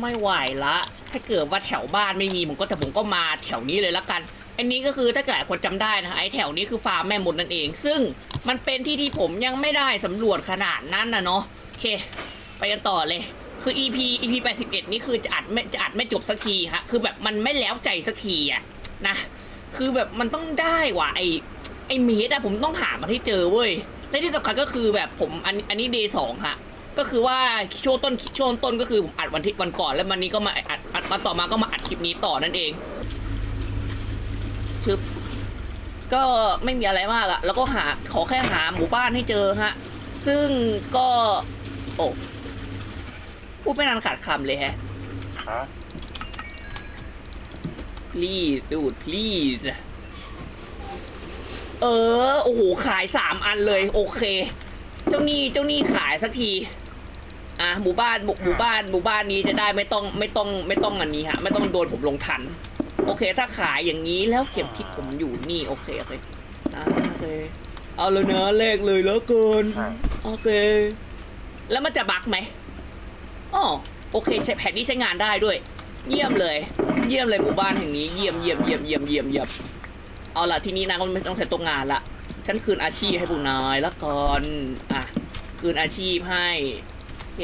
ไม่ไหวละ ถ้าเกิดว่าแถวบ้านไม่มีผมก็แต่ผมก็มาแถวนี้เลยละกัน อันนี้ก็คือถ้าเกิดคนจำได้นะไอ้แถวนี้คือฟาร์มแม่มดนั่นเอง ซึ่งมันเป็นที่ที่ผมยังไม่ได้สำรวจขนาดนั้นนะเนาะโอเค ไปกันต่อเลยคือ EP EP 81 นี่คือจะอัดไม่จะอัดไม่จบสักทีฮะ คือแบบมันไม่แล้วใจสักทีอะนะ คือแบบมันต้องได้ว่ะไอไอเมดอะผมต้องหามาที่เจอเว้ย และที่สำคัญก็คือแบบผมอันอันนี้เดย์สองฮะ ก็คือว่าช่วงต้นช่วงต้นก็คือผมอัดวันที่วันก่อนแล้ววันนี้ก็มาอัดอัดมาต่อมาก็มาอัดคลิปนี้ต่อนั่นเองชึบก็ไม่มีอะไรมากอะแล้วก็หาขอแค่หาหมู่บ้านให้เจอฮะ ซึ่งก็ โอ้พูดไม่นานขาดคำเลยแฮะ Huh? please dude please เออ โอ้โห ขายสามอันเลย โอเค เจ้าหนี้เจ้าหนี้ขายสักที อะหมู่บ้านหมู่หมู่บ้านหมู่บ้านนี้จะได้ไม่ต้องไม่ต้องไม่ต้องอันนี้ฮะ ไม่ต้องโดนผมลงทัน โอเค ถ้าขายอย่างนี้แล้วเข็มทิศผมอยู่นี่โอเคโอเคอ่าโอเค เอาเลยนะเลขเลยแล้วเกินใช่ โอเค แล้วมันจะบั๊กไหมอ๋อโอเค ใช้แผ่นนี้ใช้งานได้ด้วย เยี่ยมเลย เยี่ยมเลยหมู่บ้านแห่งนี้เยี่ยมเยี่ยมเยี่ยมเยี่ยมเยี่ยมเยี่ยมเอาล่ะทีนี้นะก็ไม่ต้องใช้ตัวงานละฉันคืนอาชีพให้พวกนายละก่อนอะคืนอาชีพให้โอเค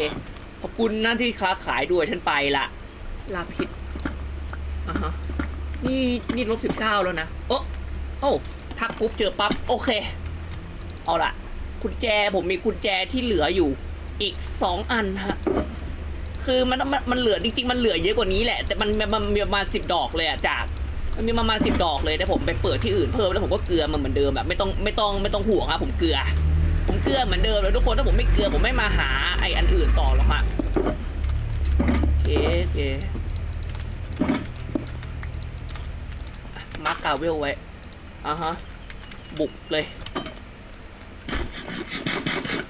ขอบคุณนะที่ค้าขายด้วยฉันไปละลาพิษอะฮะนี่นี่ลบสิบเก้าแล้วนะโอ้โอ้ทักปุ๊บเจอปั๊บโอเค เอาล่ะกุญแจผมมีกุญแจที่เหลืออยู่ อีกสองอันฮะคือมันมันมันเหลือจริงๆ มันเหลือเยอะกว่านี้แหละ แต่มันมันมันมีประมาณสิบดอกเลยอะจาก มันมีประมาณสิบดอกเลยแต่ผมไปเปิดที่อื่นเพิ่มแล้วผมก็เกลือมันเหมือนเดิมแบบไม่ต้องไม่ต้องไม่ต้องห่วงครับผมเกลือ ผมเกลือเหมือนเดิมเลยทุกคนถ้าผมไม่เกลือผมไม่มาหาไออันอื่นต่อหรอกฮะโอเคโอเคมาร์กกาเวลไว้อะฮะบุกเลย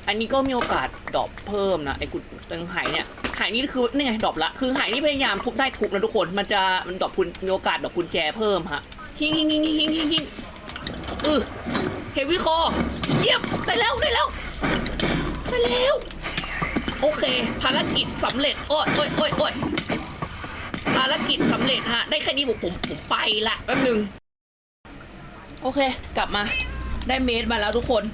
อันนี้ก็มีโอกาสดรอปเพิ่มนะไอ้กุตังหายเนี่ยหายนี่คือนี่ไงดรอปละคือหายนี่พยายามทุบได้ทุบนะทุกคนมันจะมันดรอปคุณมีโอกาสดรอปกุญแจเพิ่มฮะฮิงฮิงฮิงฮิงฮิงฮิงเออ เฮวี่คอเยี่ยมได้แล้วได้แล้วได้แล้ว โอเค ภารกิจสำเร็จ โอ้ยโอ้ยโอ้ยโอ้ยภารกิจสำเร็จฮะ ได้แค่นี้ผมผมผมไปละแป๊บนึง โอเค กลับมา ได้เมตรมาแล้วทุกคน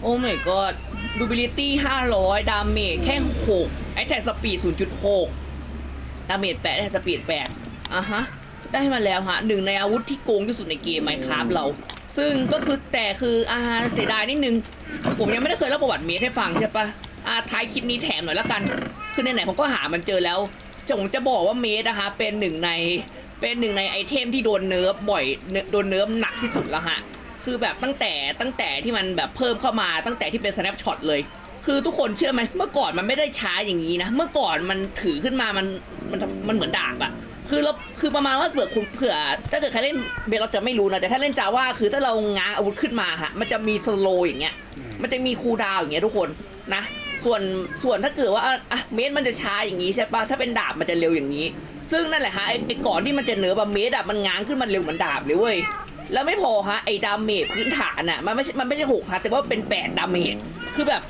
โอ้ my god durability 500ดาเมจแค่6 attack speed 0.6ดหกดาเมจ8 attack speed 8อะฮะ ได้มาแล้วฮะหนึ่งในอาวุธที่โกงที่สุดในเกม Minecraft เรา ซึ่งก็คือแต่คืออาเสียดายนิดนึงคือผมยังไม่ได้เคยเล่าประวัติเมทให้ฟังใช่ปะอ่าท้ายคลิปนี้แถมหน่อยแล้วกัน คือไหนๆผมก็หามันเจอแล้วจะผมจะบอกว่าเมทนะคะเป็นหนึ่งในเป็นหนึ่งในไอเทมที่โดนเนิร์ฟบ่อยโดนเนิร์ฟหนักที่สุดแล้วฮะคือแบบตั้งแต่ตั้งแต่ที่มันแบบเพิ่มเข้ามาตั้งแต่ที่เป็น snapshot เลย คือทุกคนเชื่อไหมเมื่อก่อนมันไม่ได้ช้าอย่างนี้นะเมื่อก่อนมันถือขึ้นมามันมันมันเหมือนดาบอะคือเราคือประมาณว่าเผื่อคุณเผื่อ ถ้าเกิดใครเล่นเบลเราจะไม่รู้นะแต่ถ้าเล่นจาว่าคือถ้าเราง้างอาวุธขึ้นมาฮะมันจะมีสโลอย่างเงี้ย มันจะมีคูดาวอย่างเงี้ยทุกคนนะส่วนส่วนถ้าเกิดว่าอะเมตรมันจะช้าอย่างนี้ใช่ปะถ้าเป็นดาบมันจะเร็วอย่างนี้ ซึ่งนั่นแหละฮะไอ้ก่อนที่มันจะเหนือแบะเมตรอะมันง้างขึ้นมันเร็วเหมือนดาบเลยเว้ยแล้วไม่พอฮะไอ้ดาเมจพื้นฐานอะมันไม่มันไม่ใช่หกฮะแต่ว่าเป็นแปดดาเมจคือแบบ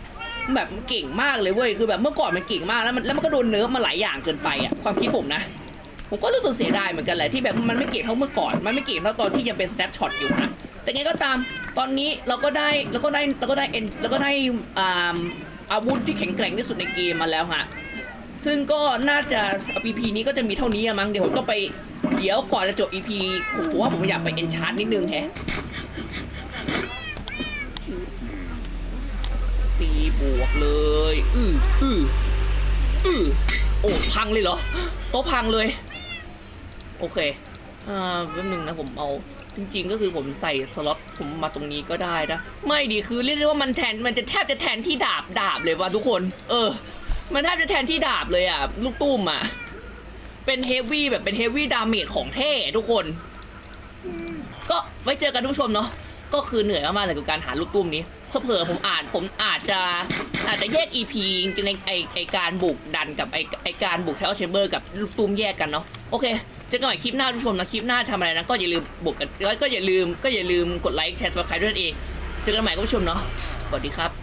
แบบมันเก่งมากเลยเว้ยคือแบบเมื่อก่อนมันเก่งมากแล้วมันแล้วมันก็โดนเนิร์ฟมาหลายอย่างเกินไปอะความคิดผมนะผมก็รู้สึกเสียดายเหมือนกันแหละที่แบบมันไม่เก่งเท่าเมื่อก่อน มันไม่เก่งเท่าตอนที่ยังเป็น snap shot อยู่นะแต่ไงก็ตามตอนนี้เราก็ได้เราก็ได้เราก็ได้เอ็นเราก็ได้อ่าอาวุธที่แข็งแกร่งที่สุดในเกมมาแล้วฮะซึ่งก็น่าจะ EP นี้ก็จะมีเท่านี้อะมั้งเดี๋ยวผมต้องไปเดี๋ยวก่อนจะจบ EP ผมผมว่าผมอยากไปเอ็นชาร์ตนิดนึงแฮะ ตีบวกเลย อืออืออือโอ้พังเลยเหรอโต๊ะพังเลย โอเค อ่าแป๊บนึงนะผมเอา จริง ๆ ก็คือผมใส่สล็อตผมมาตรงนี้ก็ได้นะ ไม่ดีคือเรียกได้ว่ามันแทนมันจะแทบจะแทนที่ดาบดาบเลยว่ะทุกคน เออ มันแทบจะแทนที่ดาบเลยอะ ลูกตุ้มอะ เป็นเฮฟวี่แบบเป็นเฮฟวี่ดาเมจของเท่ทุกคน ก็ไว้เจอกันทุกชมเนาะก็คือเหนื่อยมากๆเลยกับการหาลูกตุ้มนี้ เผลอผมอ่านผมอาจจะอาจจะแยก EP ในไอไอการบุกดันกับไอไอการบุกแคลเชมเบอร์กับลูกตุ้มแยกกันเนาะโอเคเจอกันใหม่คลิปหน้าทุกชมนะคลิปหน้าทำอะไรนะก็อย่าลืมบุกกันแล้วก็อย่าลืมก็อย่าลืมกดไลค์แชร์สมัครด้วยนั่นเองเจอกันใหม่คุณผู้ชมเนาะสวัสดีครับ